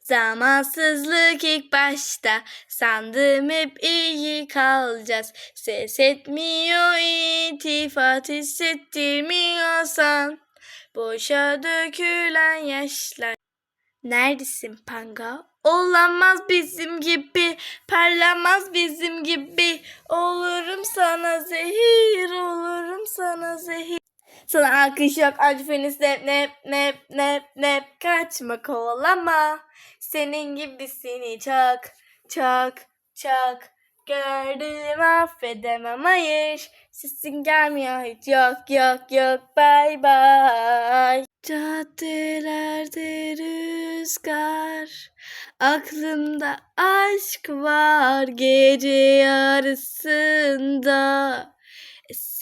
Zamansızlık ilk başta sandım hep iyi kalacağız. Ses etmiyor itifat hissettirmiyorsan boşa dökülen yaşlar. Neredesin panga? Olamaz bizim gibi, parlamaz bizim gibi. Olurum sana zehir. Sana alkış yok, acı feniz nep nep nep nep nep. Kaçma kovalama. Senin gibisini çok çok çok gördüm affedemem hayır. Sesin gelmiyor hiç yok yok yok bye bye. Caddelerde rüzgar Aklımda aşk var gece yarısında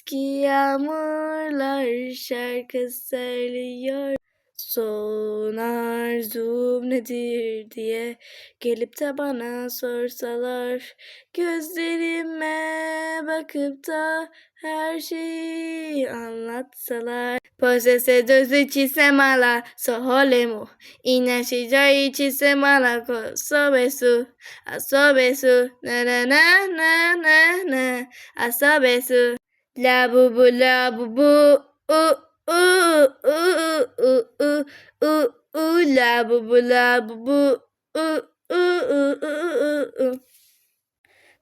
Eski yağmurlar şarkı söylüyor. Son arzum nedir diye Gelip de bana sorsalar Gözlerime bakıp da her şeyi anlatsalar. Posese doze ci se mala soholemu Inashijai ci se mala ko sobesu Asobesu na na na na na na. Asobesu Labubu, labubu, uh, uh, uh, uh, uh, uh, uh, labubu, labubu, uh, uh, uh, uh, uh, uh.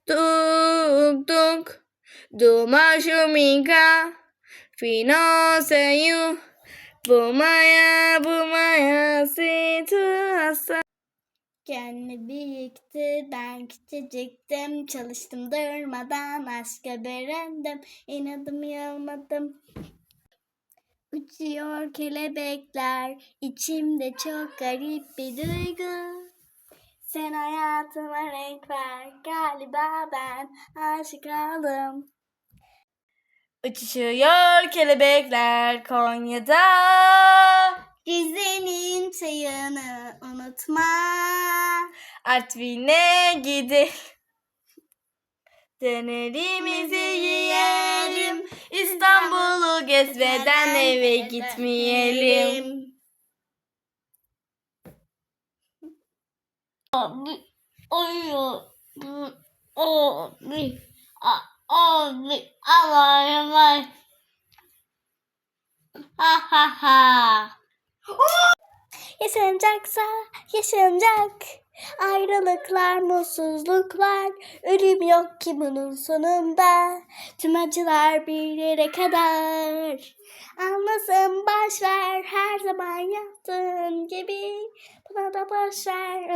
Tunk, tunk, do machuminka, fino senyu, bumaya, bumaya, se. Kendi büyüktü ben küçücüktüm. Çalıştım durmadan. Aşka berendim İnadım yılmadım. Uçuyor kelebekler. İçimde çok garip bir duygu. Sen hayatıma renk ver. Galiba ben aşık oldum. Uçuşuyor kelebekler Konya'da. Rize'nin çayını unutma. Artvin'e gidelim. Dönerimizi yiyelim. İstanbul'u gezmeden eve gitmeyelim. Abi, oyu, abi, abi, avay avay. Ha ha ha. Yaşanacaksa yaşanacak. Ayrılıklar, mutsuzluklar, ölüm yok ki bunun sonunda. Tüm acılar bir yere kadar. Anlasın baş ver her zaman yaptığın gibi. Buna da boş ver.